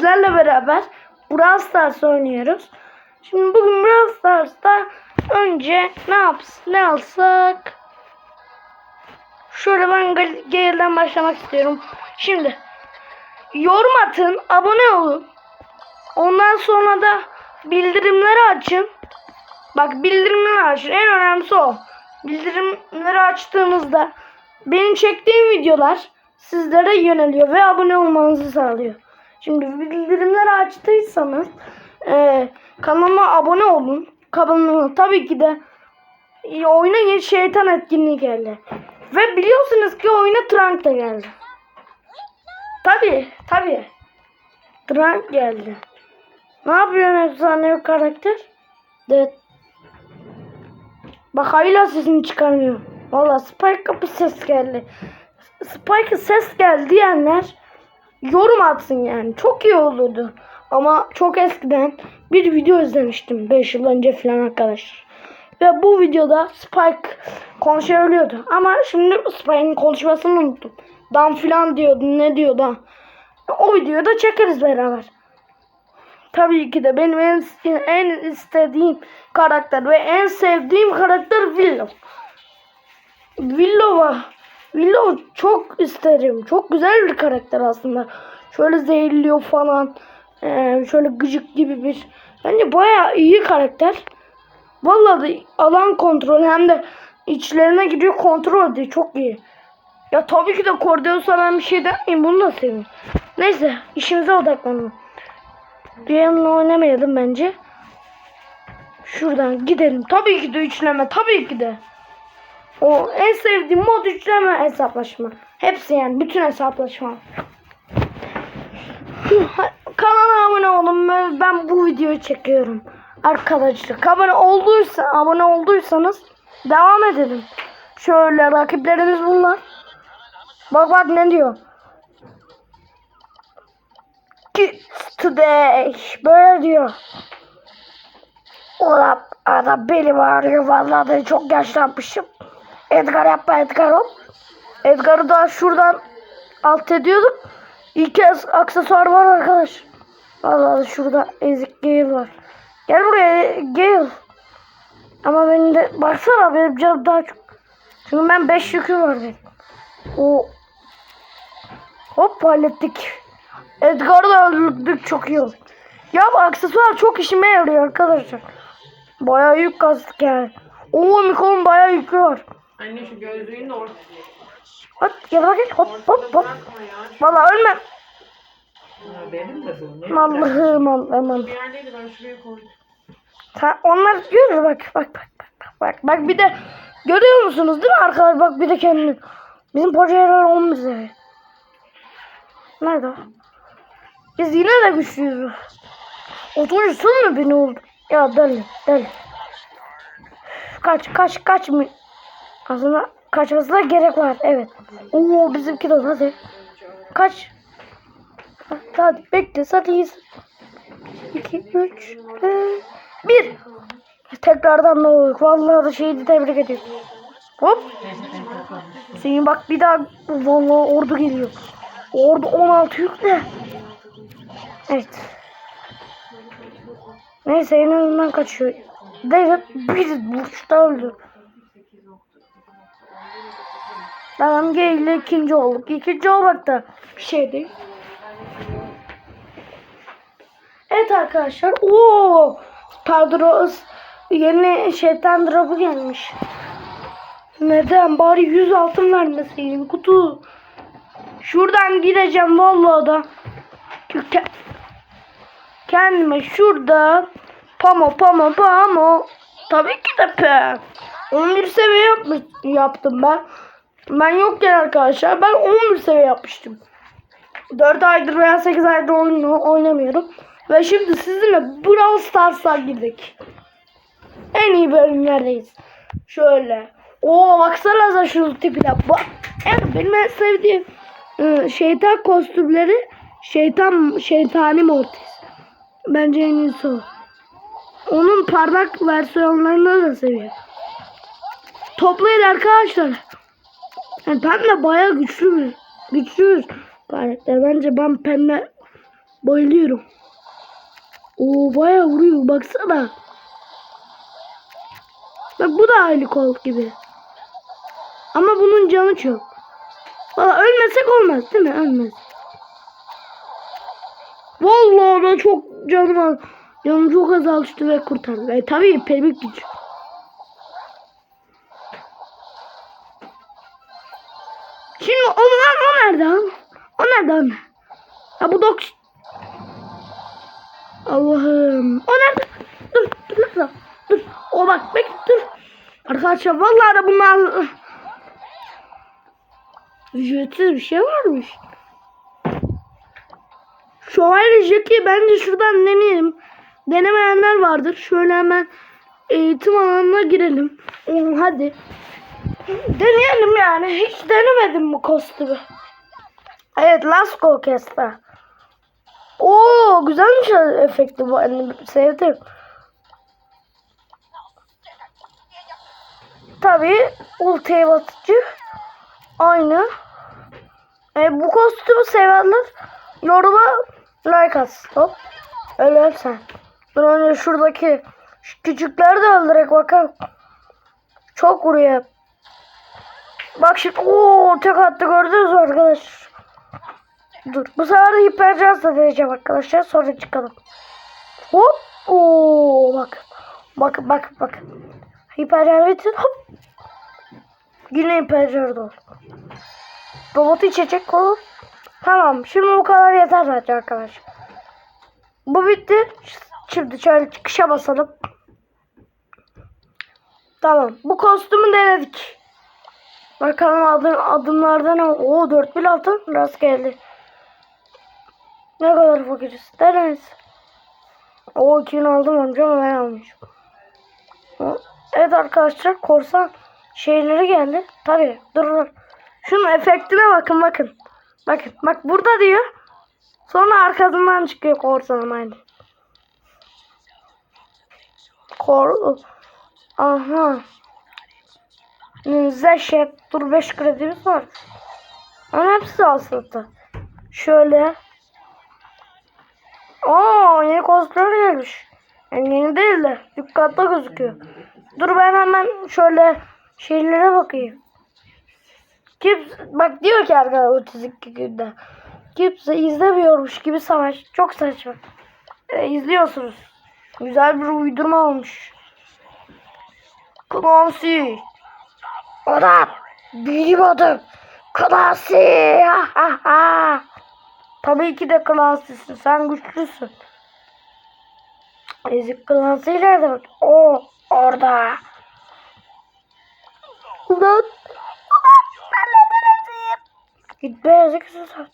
sizlerle beraber Brawl Stars oynuyoruz. Şimdi bugün Brawl Stars'ta önce ne yaps ne alsak? Şöyle ben Gal- Gale'den başlamak istiyorum. Şimdi yorum atın, abone olun. Ondan sonra da bildirimleri açın. Bak bildirimleri açın. En önemlisi o. Bildirimleri açtığınızda benim çektiğim videolar sizlere yöneliyor ve abone olmanızı sağlıyor. Şimdi bildirimleri açtıysanız e, kanalıma abone olun. Kanalıma tabii ki de e, oyuna şeytan etkinliği geldi. Ve biliyorsunuz ki oyuna Trunk da geldi. Tabii tabii. Trunk geldi. Ne yapıyorsun efsane karakter? De Bak hala sesini çıkarmıyor. Valla Spike'a bir ses geldi. Spike'a ses geldi diyenler yorum atsın yani. Çok iyi olurdu. Ama çok eskiden bir video izlemiştim. 5 yıl önce falan arkadaşlar. Ve bu videoda Spike konuşabiliyordu. Ama şimdi Spike'ın konuşmasını unuttum. Dan filan diyordu. Ne diyordu? O videoyu da çekeriz beraber. Tabii ki de benim en, en istediğim karakter ve en sevdiğim karakter Willow. Willow'a Willow çok isterim. Çok güzel bir karakter aslında. Şöyle zehirliyor falan. Ee, şöyle gıcık gibi bir. Bence bayağı iyi karakter. Vallahi alan kontrol hem de içlerine gidiyor kontrol ediyor. Çok iyi. Ya tabii ki de Cordelius'a ben bir şey demeyeyim. Bunu da seveyim. Neyse işimize odaklanalım. Diğerini oynamayalım bence. Şuradan gidelim. Tabii ki de üçleme. Tabii ki de. O en sevdiğim mod üçleme hesaplaşma. Hepsi yani. Bütün hesaplaşma. Kanala abone olun. Ben- bu videoyu çekiyorum. Arkadaşlar abone olduysa abone olduysanız devam edelim. Şöyle rakiplerimiz bunlar. Bak bak ne diyor. Kids today. Böyle diyor. Ulan adam belim ağrıyor. Vallahi çok yaşlanmışım. Edgar yapma Edgar hop. Edgar'ı da şuradan alt ediyorduk. İlk kez aksesuar var arkadaş. Vallahi şurada ezik Gale var. Gel buraya Gale. Ama benim de baksana benim canım daha çok. Çünkü ben 5 yükü var benim. O Hop hallettik. Edgar'ı da öldürdük çok iyi oldu. Ya bu aksesuar çok işime yarıyor arkadaşlar. Bayağı yük kastık yani. Oo Mikon'un bayağı yükü var. Anne şu gözlüğün de ortada. Hop gel bakayım hop hop hop. Valla ölmem. Ya benim de bu. Ne? Allah'ım Allah'ım. Bir yerdeydi ben şuraya koydum. Sen onlar görür bak bak bak bak bak bak bir de görüyor musunuz değil mi arkadaşlar bak bir de kendini. Bizim projeler on bize. Nerede o? Biz yine de güçlüyüz. Oturursun mu beni oldu? Ya deli deli. Kaç kaç kaç mı? Aslında kaçmasına gerek var evet. Oo bizimki de hadi. Kaç. Hadi, bekle hadi iyisin. 2 3 1 Tekrardan da olduk. Vallahi da şeyi tebrik ediyorum. Hop. Senin bak bir daha vallahi ordu geliyor. Ordu 16 yükle. Evet. Neyse en azından kaçıyor. David bir vuruşta öldü. Tamam G ile ikinci olduk. İkinci olmak da şey değil. Evet arkadaşlar. Oo! Padros yeni şeytan drop'u gelmiş. Neden? Bari 100 altın vermeseydin kutu. Şuradan gideceğim vallahi da. Ke- Kendime şurada pamo pamo pamo. Tabii ki de pe. 11 seviye yapmış, yaptım ben. Ben yokken arkadaşlar ben 11 seviye yapmıştım. 4 aydır veya 8 aydır oyun oynamıyorum. Ve şimdi sizinle Brawl Stars'a girdik. En iyi bölümlerdeyiz. Şöyle. Oo baksanıza şu tipine. Bak. Evet, benim en sevdiğim ıı, şeytan kostümleri şeytan şeytani mortis. Bence en iyisi o. Onun parlak versiyonlarını da seviyorum. Toplayın arkadaşlar. Yani pembe bayağı güçlü bir güçlü bir karakter. Bence ben pembe Bayılıyorum. Oo bayağı vuruyor baksana. Bak bu da aynı kol gibi. Ama bunun canı çok. Valla ölmesek olmaz değil mi? Ölmez. Vallahi da çok canım var. Canım çok azalmıştı ve kurtardı. E tabii pemik güç. O nerede lan? O nerede lan? Ha bu dok. Allah'ım. O nerede? Dur dur nerede? Dur. O bak bek dur. Arkadaşlar vallahi da bunlar ücretsiz bir şey varmış. Şövalye Jackie bence şuradan deneyelim. Denemeyenler vardır. Şöyle hemen eğitim alanına girelim. Oo, hadi. Deneyelim yani. Hiç denemedim bu kostümü. Evet Lasko Kesta. Oo güzelmiş efekti bu. Yani sevdim. Tabii ultiye batıcı. Aynı. E, bu kostümü sevenler yoruma like atsın. Hop. Sen. Dur önce şuradaki şu küçükleri de öldürek bakalım. Çok vuruyor. Bak şimdi ooo tek attı gördünüz mü arkadaşlar? Dur bu sefer de hipercaz da deneyeceğim arkadaşlar sonra çıkalım. Hop ooo bak. Bak bak bak. Hipercaz bitir hop. Yine hipercaz oldu. Robotu içecek olur. Tamam şimdi bu kadar yeter bence arkadaşlar. Bu bitti. Şimdi şöyle çıkışa basalım. Tamam. Bu kostümü denedik. Bakalım adım, adımlarda ne? Oo 4000 altın rast geldi. Ne kadar fakiriz. Deneriz. O 2000 aldım önce ama ben almışım. Evet arkadaşlar korsan şeyleri geldi. Tabi dur dur. Şunun efektine bakın bakın. Bakın bak burada diyor. Sonra arkasından çıkıyor korsanım aynı. Kor... Aha. Zeşet. Dur 5 kredimiz var. Ama hepsi aslında. Şöyle. Oo yeni kostümler gelmiş. Yani yeni değil de yukarıda gözüküyor. Dur ben hemen şöyle şeylere bakayım. Kimse, bak diyor ki arkadaşlar 32 günde. Kimse izlemiyormuş gibi savaş. Çok saçma. E, izliyorsunuz. Güzel bir uydurma olmuş. Clancy. O da benim adım. Ha. Tabii ki de Clancy'sin. Sen güçlüsün. Ezik Clancy nerede? O orada. Ulan. Ben neden ezeyim? Git be eziksin sen.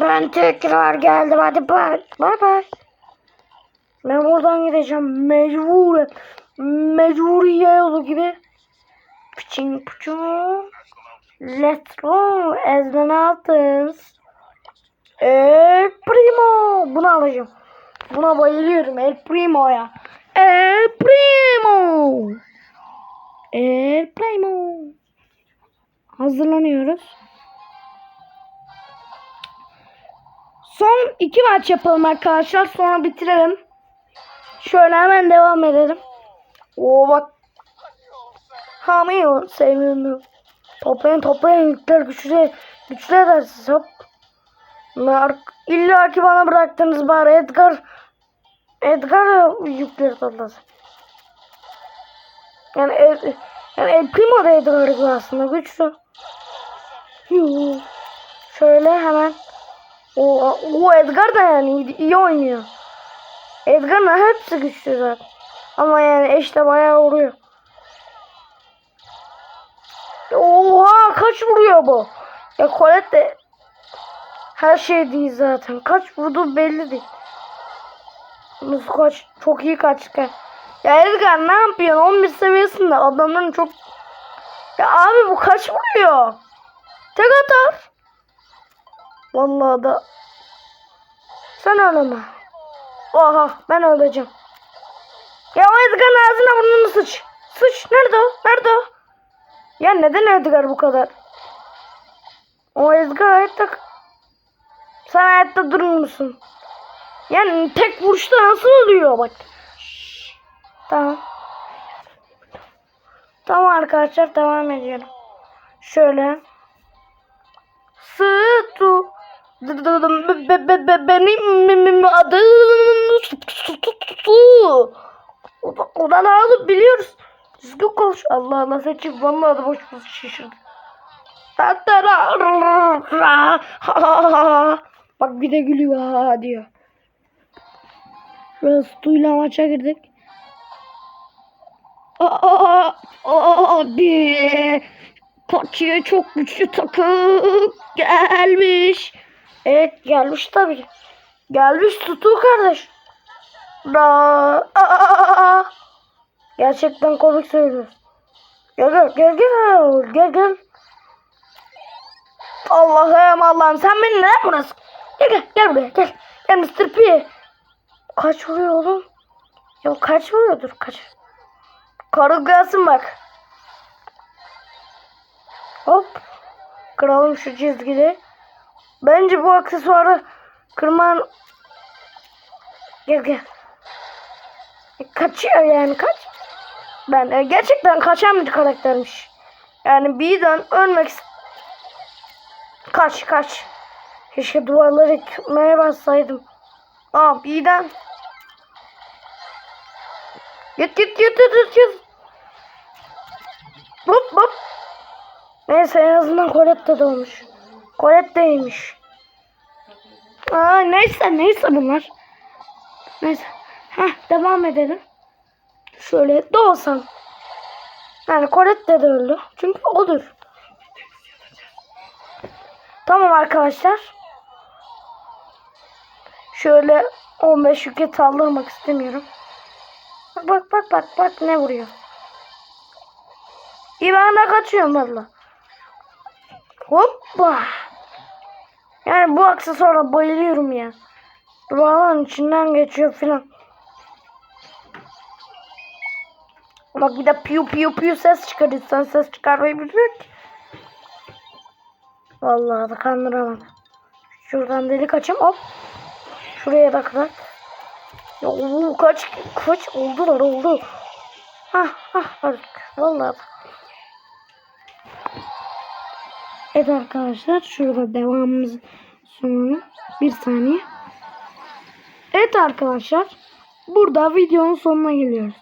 Ben tekrar geldim. Hadi. Bay bay. Ben buradan gideceğim. Mecburen. Mecburiye yolu gibi. Piçin piçin. Let's. Ezden altız. El Primo. Bunu alacağım. Buna bayılıyorum. El Primo'ya. El Primo. El Primo. Hazırlanıyoruz. Son iki maç yapalım arkadaşlar. Sonra bitirelim. Şöyle hemen devam edelim. Oo bak. Hamıyor. Sevmiyorum. Toplayın toplayın. Yükler güçlü. Güçlü edersiniz. Hop. Bunlar illa ki bana bıraktınız bari. Edgar. Edgar yükleri toplasın. Yani El, yani El Primo da Edgar gibi aslında. Güçlü. Yuh. Şöyle hemen. O, o Edgar da yani iyi, iyi oynuyor. Edgar'ın hepsi güçlü zaten. Ama yani eşte bayağı vuruyor. Oha kaç vuruyor bu? Ya Colette de her şey değil zaten. Kaç vurdu belli değil. Nasıl kaç? Çok iyi kaçtı. Ya Edgar ne yapıyorsun? 11 seviyesinde adamların çok... Ya abi bu kaç vuruyor? Tek atar. Vallahi da sen öleme. Oha ben öleceğim. Ya o Edgar'ın ağzına burnunu sıç. Sıç. Nerede o? Nerede o? Ya neden Edgar bu kadar? O Edgar hayatta Sen hayatta durur musun? Yani tek vuruşta nasıl oluyor bak. Tamam. Tamam arkadaşlar devam ediyorum. Şöyle. Sıtu. Be- be- be- be- Benim adım. Ulan oğlum biliyoruz. Düzgün konuş. Allah Allah seçim vallahi da boş boş şaşırdım. Bak bir de gülüyor ha diyor. Biraz suyla maça girdik. Aa, abi Koçya çok güçlü takım gelmiş. Evet gelmiş tabii. Gelmiş tutu kardeş. Da gerçekten komik söylüyorsun. Gel gel gel gel gel gel. Allah'ım Allah'ım sen beni neden burası? Gel gel gel buraya gel. Gel Mr. P. Kaç vuruyor oğlum? Ya kaç vuruyordur kaç. Karı gelsin bak. Hop. Kıralım şu çizgiyi. Bence bu aksesuarı kırman... Gel gel. Kaçıyor yani kaç. Ben e, gerçekten kaçan bir karaktermiş. Yani birden ölmek Kaç kaç. Keşke duvarları yıkmaya bassaydım. Aa birden. Git git git git git. Hop hop. Neyse en azından Colette de olmuş. Colette'ymiş. Aa neyse neyse bunlar. Neyse. Heh devam edelim. Şöyle doğsam. Yani Colette de öldü. Çünkü odur. Tamam arkadaşlar. Şöyle 15 yüke saldırmak istemiyorum. Bak bak bak bak bak ne vuruyor. İyi ben de kaçıyorum valla. Hoppa. Yani bu aksesuara bayılıyorum ya. Duvarların içinden geçiyor filan. Bak bir de piu piu piu ses çıkarırsan ses çıkarmayı biliyor ki. Vallahi da kandıramadım. Şuradan delik açayım hop. Şuraya da kırak. Ya oo, kaç kaç oldular oldu. Hah hah artık. Vallahi. Evet arkadaşlar şurada devamımız sonra bir saniye. Evet arkadaşlar burada videonun sonuna geliyoruz.